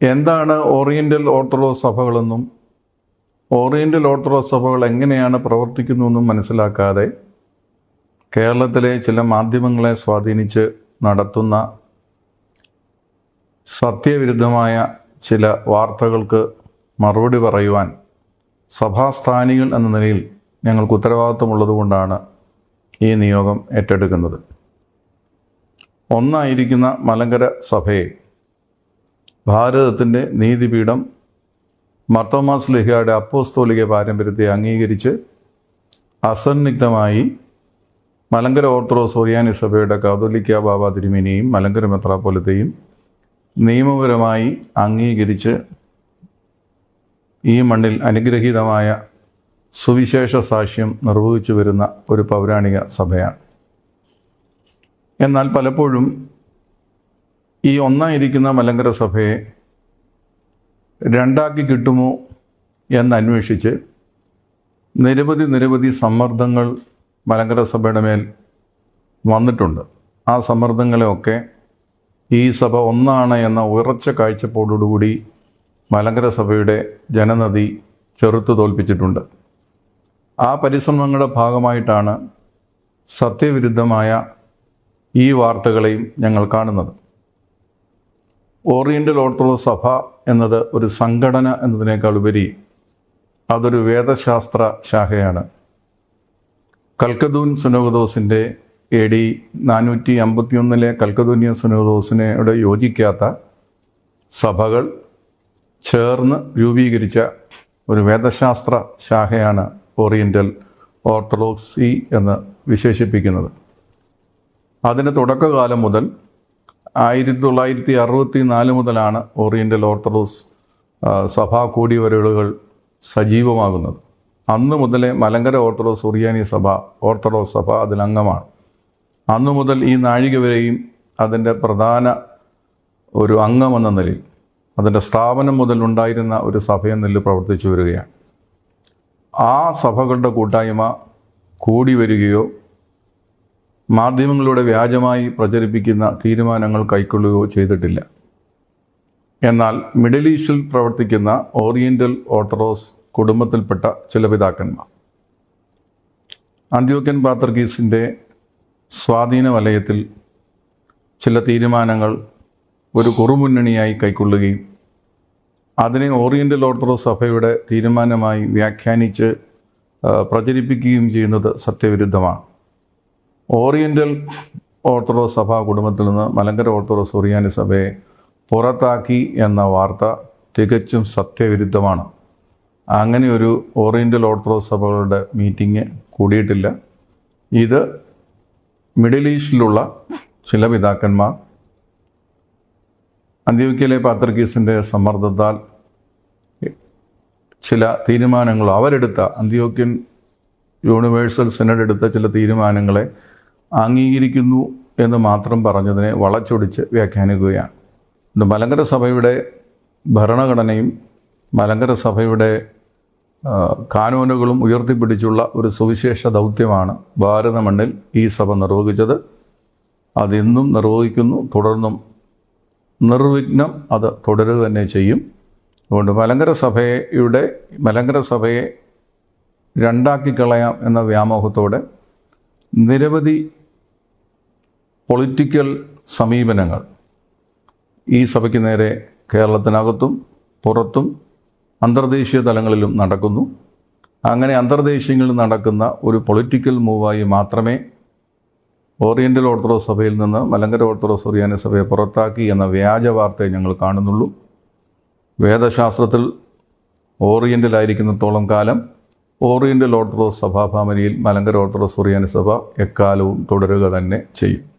എന്താണ് oriental orthodox സഭകളെന്നും oriental orthodox സഭകൾ എങ്ങനെയാണ് പ്രവർത്തിക്കുന്നതെന്നും മനസ്സിലാക്കാതെ കേരളത്തിലെ ചില മാധ്യമങ്ങളെ സ്വാധീനിച്ച് നടത്തുന്ന സത്യവിരുദ്ധമായ ചില വാർത്തകൾക്ക് മറുപടി പറയുവാൻ സഭാസ്ഥാനികൾ എന്ന നിലയിൽ ഞങ്ങൾക്ക് ഉത്തരവാദിത്വമുള്ളതുകൊണ്ടാണ് ഈ നിയോഗം ഏറ്റെടുക്കുന്നത്. ഒന്നായിരിക്കുന്ന മലങ്കര സഭയെ ഭാരതത്തിന്റെ നീതിപീഠം മർത്തോമാസ് ലിഹയുടെ അപ്പോസ്തോലിക പാരമ്പര്യത്തെ അംഗീകരിച്ച് അസന്നിഗ്ധമായി മലങ്കര ഓർത്തഡോക്സ് ഒറിയാനി സഭയുടെ കാതോലിക്ക ബാബ തിരുമേനിയും മലങ്കര മെത്രാപ്പൊലത്തെയും നിയമപരമായി അംഗീകരിച്ച് ഈ മണ്ണിൽ അനുഗ്രഹീതമായ സുവിശേഷ സാക്ഷ്യം നിർവഹിച്ചു വരുന്ന ഒരു പൗരാണിക സഭയാണ്. എന്നാൽ പലപ്പോഴും ഈ ഒന്നായിരിക്കുന്ന മലങ്കര സഭയെ രണ്ടാക്കി കിട്ടുമോ എന്നന്വേഷിച്ച് നിരവധി നിരവധി സമ്മർദ്ദങ്ങൾ മലങ്കര സഭയുടെ മേൽ വന്നിട്ടുണ്ട്. ആ സമ്മർദ്ദങ്ങളെയൊക്കെ ഈ സഭ ഒന്നാണ് എന്ന ഉറച്ച കാഴ്ചപ്പാടോടുകൂടി മലങ്കര സഭയുടെ ജനനദി ചെറുത്തു തോൽപ്പിച്ചിട്ടുണ്ട്. ആ പരിശ്രമങ്ങളുടെ ഭാഗമായിട്ടാണ് സത്യവിരുദ്ധമായ ഈ വാർത്തകളെയും ഞങ്ങൾ കാണുന്നത്. ഓറിയന്റൽ ഓർത്തഡോക്സ് സഭ എന്നത് ഒരു സംഘടന എന്നതിനേക്കാൾ ഉപരി അതൊരു വേദശാസ്ത്ര ശാഖയാണ്. കൽക്കദൂൻ സുനോഗദോസിന്റെ എ ഡി നാനൂറ്റി അമ്പത്തിയൊന്നിലെ കൽക്കദൂന്യ സുനോഗദോസിനോട് യോജിക്കാത്ത സഭകൾ ചേർന്ന് രൂപീകരിച്ച ഒരു വേദശാസ്ത്ര ശാഖയാണ് ഓറിയന്റൽ ഓർത്തഡോക്സി എന്ന് വിശേഷിപ്പിക്കുന്നത്. അതിന് തുടക്കകാലം മുതൽ ആയിരത്തി തൊള്ളായിരത്തി അറുപത്തി നാല് മുതലാണ് ഓറിയന്റൽ ഓർത്തഡോക്സ് സഭാ കൂടിവരവുകൾ സജീവമാകുന്നത്. അന്ന് മുതലേ മലങ്കര ഓർത്തഡോക്സ് ഒറിയാനി സഭ ഓർത്തഡോക്സ് സഭ അതിലംഗമാണ്. അന്നു മുതൽ ഈ നാഴിക വരെയും അതിന്റെ പ്രധാന ഒരു അംഗമെന്ന നിലയിൽ അതിന്റെ സ്ഥാപനം മുതൽ ഉണ്ടായിരുന്ന ഒരു സഭയെന്ന നിലയിൽ പ്രവർത്തിച്ചു വരികയാണ്. ആ സഭകളുടെ കൂട്ടായ്മ കൂടി വരികയോ മാധ്യമങ്ങളിലൂടെ വ്യാജമായി പ്രചരിപ്പിക്കുന്ന തീരുമാനങ്ങൾ കൈക്കൊള്ളുകയോ ചെയ്തിട്ടില്ല. എന്നാൽ മിഡിൽ ഈസ്റ്റിൽ പ്രവർത്തിക്കുന്ന ഓറിയന്റൽ ഓർത്തഡോക്സ് കുടുംബത്തിൽപ്പെട്ട ചില പിതാക്കന്മാർ. അന്ത്യോക്യൻ പാത്രഗീസിന്റെ സ്വാധീന വലയത്തിൽ ചില തീരുമാനങ്ങൾ ഒരു കുറുമുന്നണിയായി കൈക്കൊള്ളുകയും അതിനെ ഓറിയന്റൽ ഓർത്തഡോക്സ് സഭയുടെ തീരുമാനമായി വ്യാഖ്യാനിച്ച് പ്രചരിപ്പിക്കുകയും ചെയ്യുന്നത് സത്യവിരുദ്ധമാണ്. ഓറിയന്റൽ ഓർത്തഡോക്സ് സഭാ കുടുംബത്തിൽ നിന്ന് മലങ്കര ഓർത്തഡോക്സ് ഒറിയാനി സഭയെ പുറത്താക്കി എന്ന വാർത്ത തികച്ചും സത്യവിരുദ്ധമാണ്. അങ്ങനെ ഒരു ഓറിയന്റൽ ഓർത്തഡോക്സ് സഭകളുടെ മീറ്റിംഗ് കൂടിയിട്ടില്ല. ഇത് മിഡിൽ ഈസ്റ്റിലുള്ള ചില പിതാക്കന്മാർ അന്ത്യോക്യയിലെ പാത്രക്കീസിന്റെ സമ്മർദ്ദത്താൽ ചില തീരുമാനങ്ങൾ അവരെടുത്ത അന്ത്യോക്യൻ യൂണിവേഴ്സൽ സിനഡ് എടുത്ത ചില തീരുമാനങ്ങളെ അംഗീകരിക്കുന്നു എന്ന് മാത്രം പറഞ്ഞതിനെ വളച്ചൊടിച്ച് വ്യാഖ്യാനിക്കുകയാണ്. ഇത് മലങ്കര സഭയുടെ ഭരണഘടനയും മലങ്കര സഭയുടെ കാനോനുകളും ഉയർത്തിപ്പിടിച്ചുള്ള ഒരു സുവിശേഷ ദൗത്യമാണ് ഭാരത മണ്ണിൽ ഈ സഭ നിർവഹിച്ചത്. അതിന്നും നിർവഹിക്കുന്നു. തുടർന്നും നിർവിഘ്നം അത് തുടരുക തന്നെ ചെയ്യും. അതുകൊണ്ട് മലങ്കര സഭയുടെ മലങ്കര സഭയെ രണ്ടാക്കി കളയാം എന്ന വ്യാമോഹത്തോടെ നിരവധി പൊളിറ്റിക്കൽ സമീപനങ്ങൾ. ഈ സഭയ്ക്ക് നേരെ കേരളത്തിനകത്തും പുറത്തും അന്തർദേശീയ തലങ്ങളിലും നടക്കുന്നു. അങ്ങനെ അന്തർദേശീയങ്ങളിൽ നടക്കുന്ന ഒരു പൊളിറ്റിക്കൽ മൂവായി മാത്രമേ ഓറിയന്റൽ ഓർത്തഡോക്സ് സഭയിൽ നിന്ന് മലങ്കര ഓർത്തഡോക്സ് ഒറിയാനി സഭയെ പുറത്താക്കി എന്ന വ്യാജ വാർത്തയെ ഞങ്ങൾ കാണുന്നുള്ളൂ. വേദശാസ്ത്രത്തിൽ ഓറിയന്റലായിരിക്കുന്നിടത്തോളം കാലം ഓറിയന്റൽ ഓർത്തഡോക്സ് സഭാഭാമനിയിൽ മലങ്കര ഓർത്തഡോക്സ് ഒറിയാനി സഭ എക്കാലവും തുടരുക തന്നെ ചെയ്യും.